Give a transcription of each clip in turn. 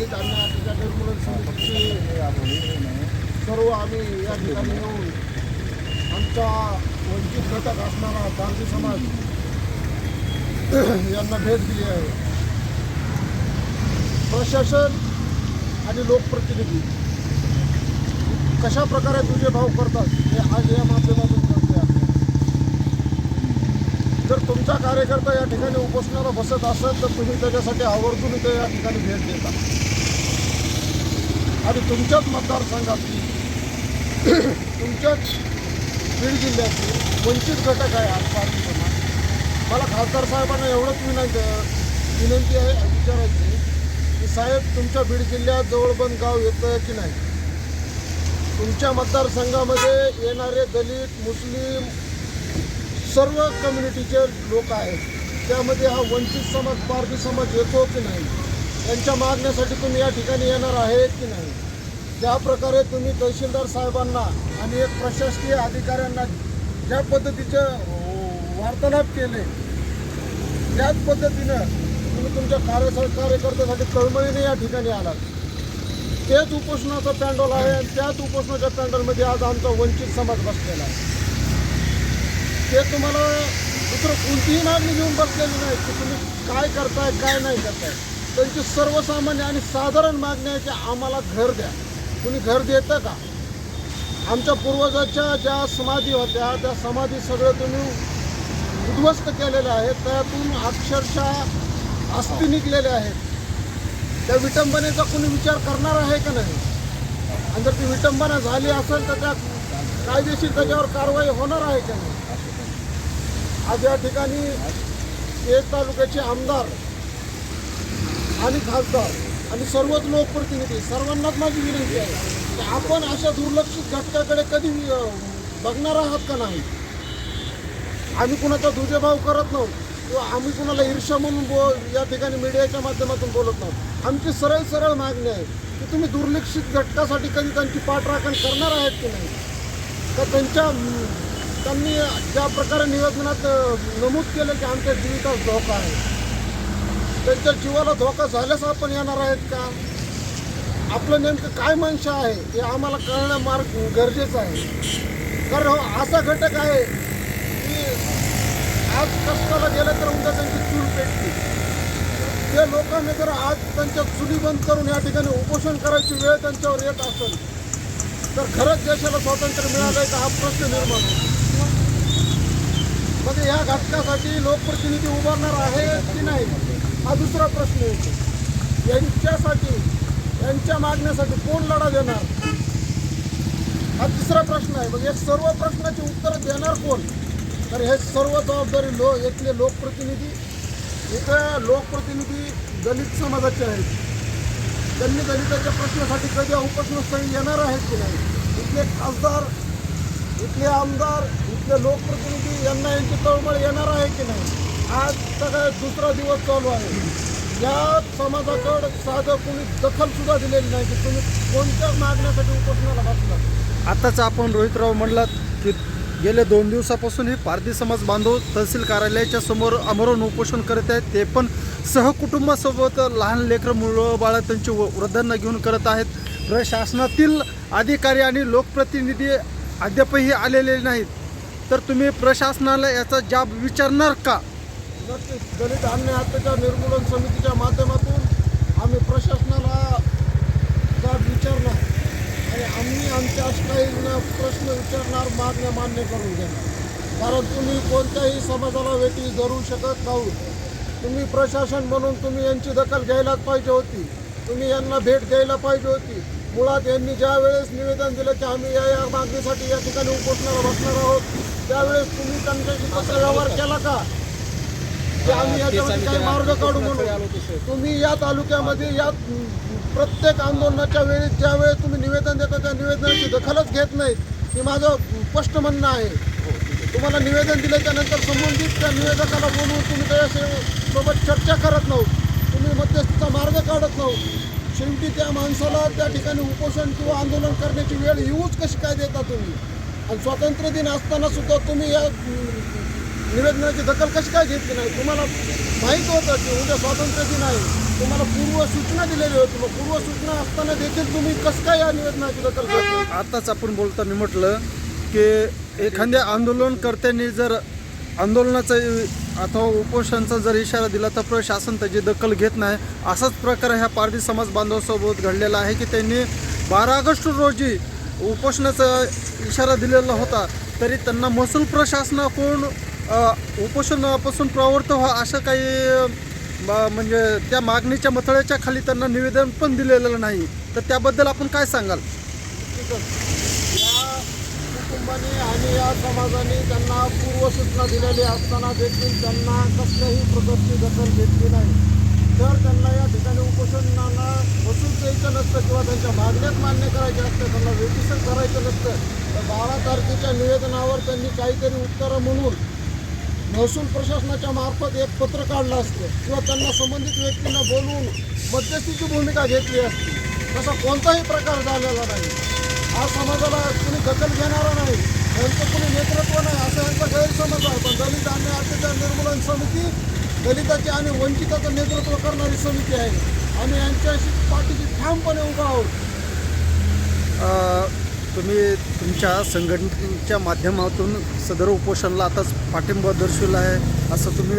दलित अन्याय अत्याचार निर्मूलन समितीची सर्व आम्ही या ठिकाणी येऊन आमचा वंचित घटक असणारा गांधी समाज यांना भेट दिली आहे. प्रशासन आणि लोकप्रतिनिधी कशा प्रकारे तुझे भाव करतात हे आज या माध्यमातून कळते आहे जर तुमचा कार्यकर्ता या ठिकाणी उपोषणाला बसत असेल तर तुम्ही त्याच्यासाठी आवर्जून इथे या ठिकाणी भेट देता. आणि तुमच्याच मतदारसंघातली तुमच्याच बीड जिल्ह्यातली वंचित घटक आहे आज समाज मला खासदार साहेबांना एवढंच विनंती विनंती आहे विचारायची की साहेब तुमच्या बीड जिल्ह्यात जवळबंद गाव येतं की नाही? तुमच्या मतदारसंघामध्ये येणारे दलित मुस्लिम सर्व कम्युनिटीचे लोक आहेत. त्यामध्ये हा वंचित समाज पारधी समाज येतो की नाही? त्यांच्या मागण्यासाठी तुम्ही या ठिकाणी येणार आहे की नाही? ज्या प्रकारे तुम्ही तहसीलदार साहेबांना आणि एक प्रशासकीय अधिकाऱ्यांना ज्या पद्धतीचे वार्तालाप केले त्याच पद्धतीनं तुम्ही तुमच्या कार्य कार्यकर्त्यासाठी तळमळीने या ठिकाणी आलात. तेच उपोषणाचं पॅन्डल आहे आणि त्याच उपोषणाच्या पॅन्डलमध्ये आज आमचा वंचित समाज बसलेला आहे. ते तुम्हाला दुसरं कोणतीही मागणी घेऊन बसलेली नाही की तुम्ही काय करताय काय नाही करताय. त्यांची सर्वसामान्य आणि साधारण मागणी आहे की आम्हाला घर द्या. कुणी घर देतं का? आमच्या पूर्वजाच्या ज्या समाधी होत्या त्या समाधी सगळं तुम्ही उद्ध्वस्त केलेल्या आहेत. त्यातून अक्षरशः अस्थि निघलेल्या आहेत. त्या विटंबनेचा कुणी विचार करणार आहे का नाही? आणि जर ती विटंबना झाली असेल तर त्या कायदेशीर त्याच्यावर कारवाई होणार आहे का नाही? आज या ठिकाणी एक तालुक्याचे आमदार आणि खासदार आणि सर्वच लोकप्रतिनिधी सर्वांनाच माझी विनंती आहे की आपण अशा दुर्लक्षित घटकाकडे कधी बघणार आहात का नाही? आम्ही कुणाचा दुजेभाव करत नव्हतो किंवा आम्ही कुणाला ईर्ष्या म्हणून बो या ठिकाणी मीडियाच्या माध्यमातून बोलत नव्हतो आमची सरळ सरळ मागणी आहे की तुम्ही दुर्लक्षित घटकासाठी कधी त्यांची पाठराखण करणार आहेत की नाही? का त्यांच्या त्यांनी ज्या प्रकारे निवेदनात नमूद केलं की आमच्या जीवितास धोका आहे. त्यांच्या जीवाला धोका झाल्यास आपण येणार आहेत का? आपलं नेमकं काय मनशा आहे हे आम्हाला कळणं मार्ग गरजेचं आहे. कारण हो असा घटक आहे की आज कष्टाला गेलं तर उद्या त्यांची चूल पेटली त्या लोकांनी जर आज त्यांच्या चुली बंद करून या ठिकाणी उपोषण करायची वेळ त्यांच्यावर येत असेल तर खरंच देशाला स्वातंत्र्य मिळालं आहे का हा प्रश्न निर्माण होतो. मग या घटकासाठी लोकप्रतिनिधी उभारणार आहे की नाही हा दुसरा प्रश्न येतो यांच्यासाठी यांच्या मागण्यासाठी कोण लढा देणार? हा तिसरा प्रश्न आहे. मग या सर्व प्रश्नाची उत्तरं देणार कोण? तर हे सर्व जबाबदारी लो इथले लोकप्रतिनिधी इथं लोकप्रतिनिधी दलित समाजाचे आहेत. त्यांनी दलिताच्या प्रश्नासाठी कधी उपोषणस्थळी येणार आहेत की नाही? इथले खासदार इथले आमदार इथले लोकप्रतिनिधी यांना यांची तळमळ येणार आहे की नाही? आज सगळ्यात दुसरा दिवस चालू आहे. या समाजाकडं साधं कोणी दखल सुद्धा दिलेली नाही की तुम्ही कोणत्या मागण्यासाठी उपोषणाला बसला? आताच आपण रोहितराव म्हणलात की गेल्या दोन दिवसापासून हे पारधी समाज बांधव तहसील कार्यालयाच्या समोर अमरण उपोषण करत आहेत. ते पण सहकुटुंबासोबत लहान लेकरं मुलं बाळं त्यांची व- वृद्धांना घेऊन करत आहेत. प्रशासनातील अधिकारी आणि लोकप्रतिनिधी अद्यापही आलेले नाहीत. तर तुम्ही प्रशासनाला याचा जाब विचारणार का? नक्कीच दलित अन्य अत्याचार निर्मूलन समितीच्या माध्यमातून आम्ही प्रशासनाला जाब विचारणार आणि आम्ही आमच्या काही प्रश्न विचारणार मागण्या मान्य करून घेणार. कारण तुम्ही कोणत्याही समाजाला वेटी धरू शकत नाही तुम्ही प्रशासन म्हणून तुम्ही यांची दखल घ्यायलाच पाहिजे होती. तुम्ही यांना भेट द्यायला पाहिजे होती. मुळात यांनी ज्या वेळेस निवेदन दिलं की आम्ही या या मागणीसाठी या ठिकाणी उपोषणाला बसणार आहोत त्यावेळेस तुम्ही त्यांच्याशी तसा व्यवहार केला का? की आम्ही याच्यामध्ये काही मार्ग काढू म्हणून. तुम्ही या तालुक्यामध्ये या प्रत्येक आंदोलनाच्या वेळी ज्या वेळेस तुम्ही निवेदन देता त्या निवेदनाची दखलच घेत नाहीत. हे माझं स्पष्ट म्हणणं आहे. तुम्हाला निवेदन दिल्याच्या नंतर संबंधित त्या निवेदकाला बोलवून तुम्ही त्याच्या सोबत चर्चा करत नव्हत तुम्ही मध्यस्थीचा मार्ग काढत नव्हत शेवटी त्या माणसाला त्या ठिकाणी उपोषण किंवा आंदोलन करण्याची वेळ येऊच कशी काय देता तुम्ही? आणि स्वातंत्र्य दिन असताना सुद्धा तुम्ही या निवेदनाची दखल कशी काय घेतली नाही? तुम्हाला माहीत होतं की उद्या स्वातंत्र्य दिन आहे. तुम्हाला पूर्व सूचना दिलेली होती. मग पूर्व सूचना असताना देखील तुम्ही कसं काय या निवेदनाची दखल घेत आताच आपण बोलताना म्हटलं की एखाद्या आंदोलनकर्त्यांनी जर आंदोलनाचा अथवा उपोषणाचा जर इशारा दिला तर प्रशासन त्याची दखल घेत नाही. असाच प्रकार ह्या पारधी समाज बांधवासोबत घडलेला आहे की त्यांनी बारा ऑगस्ट रोजी उपोषणाचा इशारा दिलेला होता तरी त्यांना महसूल प्रशासनाकडून उपोषणापासून प्रवृत्त व्हा असं काही ब- म्हणजे त्या मागणीच्या मथळ्याच्या खाली त्यांना निवेदन पण दिलेलं नाही. तर त्याबद्दल आपण काय सांगाल? या कुटुंबाने आणि या समाजाने त्यांना पूर्वसूचना दिलेली असताना देखील त्यांना कसल्याही प्रकारची दखल घेतली नाही. तर त्यांना या ठिकाणी उपोषणाला बसून द्यायचं नसतं किंवा त्यांच्या मागण्यात मान्य करायच्या असतं त्यांना वेटिसन करायचं नसतं तर बारा तारखेच्या निवेदनावर त्यांनी काहीतरी उत्तरं म्हणून महसूल प्रशासनाच्या मार्फत एक पत्र काढलं असतं किंवा त्यांना संबंधित व्यक्तींना बोलवून मध्यस्थीची भूमिका घेतली असती. तसा कोणताही प्रकार झालेला नाही. हा समाजाला कुणी दखल घेणारा नाही. त्यांचं कुणी नेतृत्व नाही असं यांचा गैरसमज आहे. पण दलित आणि अत्याचार निर्मूलन समिती दलिताचे आणि वंचिताचं नेतृत्व करणारी समिती आहे. आम्ही यांच्याशी पाठीशी ठामपणे उभा आहोत. अ, तुम्ही तुमच्या संघटनेच्या माध्यमातून सदर उपोषणाला आताच पाठिंबा दर्शवला आहे असं तुम्ही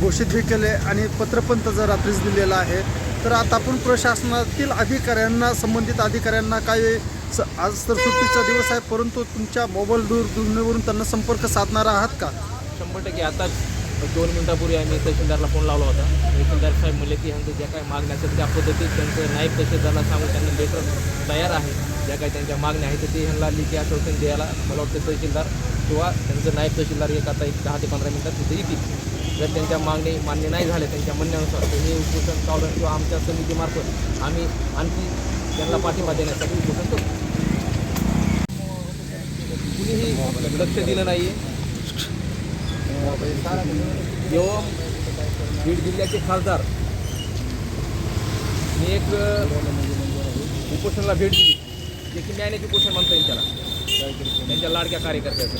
घोषित बी केले आणि पत्र पण त्याचं रात्रीच दिलेलं आहे तर आता आपण प्रशासनातील अधिकाऱ्यांना संबंधित अधिकाऱ्यांना काही स आज तर सुट्टीचा दिवस आहे परंतु तुमच्या मोबाईल दूरध्वनीवरून त्यांना संपर्क साधणार आहात का? शंभर टक्के. आताच दोन मिनटापूर्वी आम्ही तहसीलदारला फोन लावला होता. तहसीलदार साहेब म्हणले की ह्यांचं ज्या काही मागण्या असतात त्या पद्धतीत त्यांचं नाईब तहसीलदारला सांगून त्यांना लेटर तयार आहे. ज्या काही त्यांच्या मागण्या आहेत तर ते ह्यांना लिखी आश्वासन द्यायला मला वाटतं तहसीलदार किंवा त्यांचं नाईब तहसीलदार एक आता एक दहा ते पंधरा मिनटात तिथे येतील. जर त्यांच्या मागणी मान्य नाही झाल्या त्यांच्या म्हणण्यानुसार तर हे उपोषण चालू किंवा आमच्या समितीमार्फत आम्ही आणखी त्यांना पाठिंबा देण्यासाठी उपोषण करतो. कुणीही लक्ष दिलं नाही आहे एवं बीड जिल्ह्याचे खासदार. मी एक उपोषणाला भेट दिली. जे की मॅनेज उपोषण म्हणता येईल त्याला. त्यांच्या लाडक्या कार्यकर्त्याचं.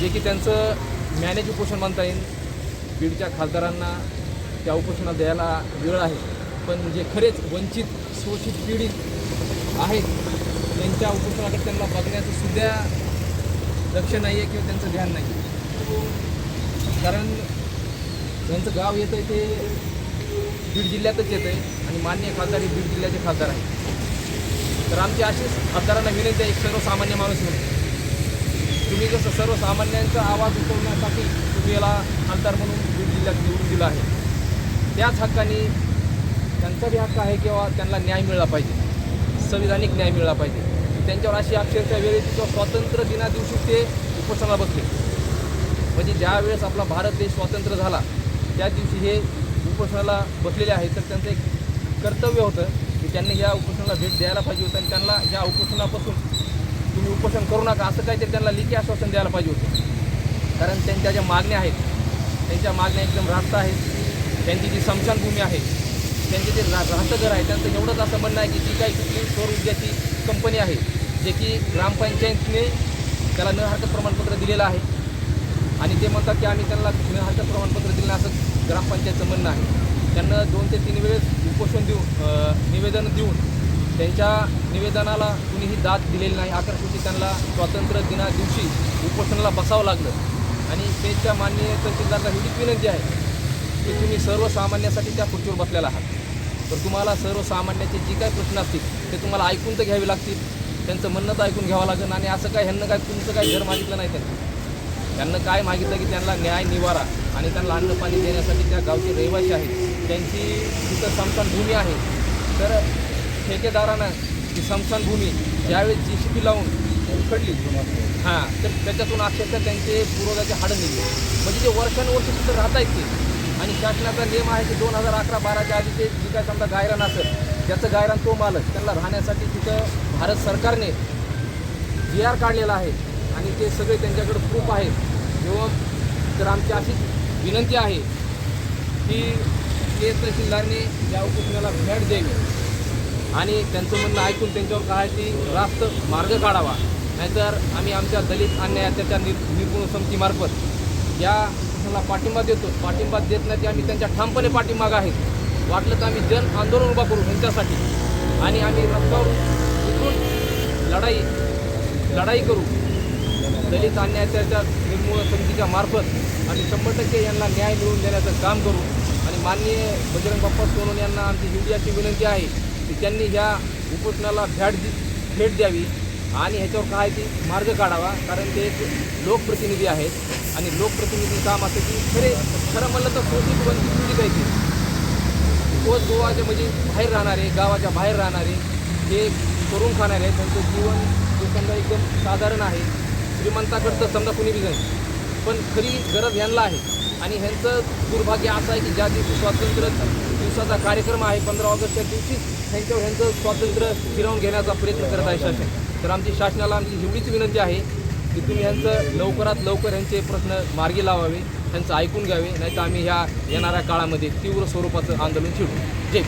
जे की त्यांचं मॅनेज उपोषण म्हणता येईल. बीडच्या खासदारांना त्या उपोषणाला द्यायला वेळ आहे. पण जे खरेच वंचित शोषित पीडित आहेत त्यांच्या उपोषणाकडे त्यांना बघण्याचं सुद्धा लक्ष नाही आहे किंवा त्यांचं ध्यान नाही कारण त्यांचं गाव येतं आहे ते बीड जिल्ह्यातच येतं आहे आणि मान्य खासदार हे बीड जिल्ह्याचे खासदार आहेत. तर आमची अशीच खासदारांना विनंती आहे एक सर्वसामान्य माणूस म्हणून. तुम्ही कसं सर्वसामान्यांचा आवाज उठवण्यासाठी तुम्ही याला खासदार म्हणून बीड जिल्ह्यात निवडून दिला आहे. त्याच हक्काने त्यांचा बी हक्क आहे किंवा त्यांना न्याय मिळाला पाहिजे. संविधानिक न्याय मिळाला पाहिजे. त्यांच्यावर अशी अक्षरशः वेळेची किंवा स्वातंत्र्य दिना दिवशी ते उपोषणाला बसले. म्हणजे ज्या वेळेस आपला भारत देश स्वातंत्र्य झाला त्या दिवशी हे उपोषणाला बसलेले आहेत तर त्यांचं एक कर्तव्य होतं की त्यांनी या उपोषणाला भेट द्यायला पाहिजे होतं आणि त्यांना या उपोषणापासून तुम्ही उपोषण करू नका असं काहीतरी त्यांना लिखी आश्वासन द्यायला पाहिजे होतं. कारण त्यांच्या ज्या मागण्या आहेत त्यांच्या मागण्या एकदम रास्त आहेत. त्यांची जी स्मशानभूमी आहे त्यांचे जे रा राहतं घर आहे त्यांचं एवढंच असं म्हणणं आहे की जी काही कुठली सौर ऊर्जाची कंपनी आहे जे की ग्रामपंचायतने त्याला न हरकत प्रमाणपत्र दिलेलं आहे. आणि ते म्हणतात की आम्ही त्यांना न हरकत प्रमाणपत्र दिलं असं ग्रामपंचायतचं म्हणणं आहे. त्यांना दोन ते तीन वेळेस उपोषण देऊन निवेदन देऊन त्यांच्या निवेदनाला कुणीही दाद दिलेली नाही. अकरा त्यांना स्वातंत्र्य दिना दिवशी उपोषणाला बसावं लागलं. आणि त्यांच्या माननीय तहसीलदारला एवढीच विनंती आहे की तुम्ही सर्वसामान्यासाठी त्या खुर्चीवर बसलेला आहात. तर तुम्हाला सर्वसामान्याचे जे काही प्रश्न असतील ते तुम्हाला ऐकून तर घ्यावे लागतील. त्यांचं म्हणणं तर ऐकून घ्यावं लागेल आणि असं काय ह्यांना काय तुमचं काय घर मागितलं नाही त्यांनी? त्यांना काय मागितलं की त्यांना न्याय निवारा आणि त्यांना अन्न पाणी देण्यासाठी त्या गावचे रहिवासी आहेत. त्यांची तिथं भूमी आहे. तर ठेकेदारानं ती स्मशानभूमी ज्यावेळेस जी सी पी लावून उखडली हां तर त्याच्यातून अक्षरशः त्यांचे पूर्वजाचे हाडं निघले. म्हणजे ते वर्षानुवर्ष तिथं राहता ते आणि शासनाचा नियम आहे की दोन हजार अकरा बाराच्या आधी ते जी काय समजा गायरान असेल ज्याचं गायरान तो मालक त्यांना राहण्यासाठी तिथं भारत सरकारने जी आर काढलेला आहे आणि ते सगळे त्यांच्याकडे प्रूफ आहेत किंवा तर आमची अशीच विनंती आहे की ते तहसीलदारने या उपोषणाला भेट द्यावी. आणि त्यांचं म्हणणं ऐकून त्यांच्यावर काय ती रास्त मार्ग काढावा. नाहीतर आम्ही आमच्या दलित अन्याय अत्याचार निर निर्गुण समितीमार्फत या प्रशासनाला पाठिंबा देतो. पाठिंबा देत नाही ते आम्ही त्यांच्या ठामपणे पाठिंबाग आहेत वाटलं तर आम्ही जन आंदोलन उभा करू ह्यांच्यासाठी. आणि आम्ही रस्त्यावर उतरून लढाई लढाई करू. दलित अन्यायाच्या निर्मूलन समितीच्या मार्फत आणि शंभर टक्के यांना न्याय मिळवून देण्याचं काम करू. आणि माननीय बजरंग बाप्पा सोनून यांना आमची हिवडी विनंती आहे की त्यांनी ह्या उपोषणाला भेट दि भेट द्यावी. आणि ह्याच्यावर काय ती मार्ग काढावा कारण ते एक लोकप्रतिनिधी आहेत. आणि लोकप्रतिनिधी काम असं की खरे खरं म्हणलं तर शोषित वंचित पिढी आहे ते? तोच गोवाच्या म्हणजे बाहेर राहणारे गावाच्या बाहेर राहणारे हे करून खाणारे आहेत. त्यांचं जीवन जे समजा एकदम साधारण आहे. श्रीमंताकडचं समजा कुणी बी जाईल. पण खरी गरज ह्यांना आहे. आणि ह्यांचं दुर्भाग्य असं आहे की ज्या दिवशी स्वातंत्र्य दिवसाचा कार्यक्रम आहे पंधरा ऑगस्टच्या दिवशीच ह्यांच्यावर ह्यांचं स्वातंत्र्य फिरवून घेण्याचा प्रयत्न करत आहे शासन. तर आमची शासनाला आमची एवढीच विनंती आहे की तुम्ही ह्यांचं लवकरात लवकर यांचे प्रश्न मार्गी लावावे ह्यांचं ऐकून घ्यावे नाहीतर आम्ही ह्या येणाऱ्या काळामध्ये तीव्र स्वरूपाचं आंदोलन छेडू जय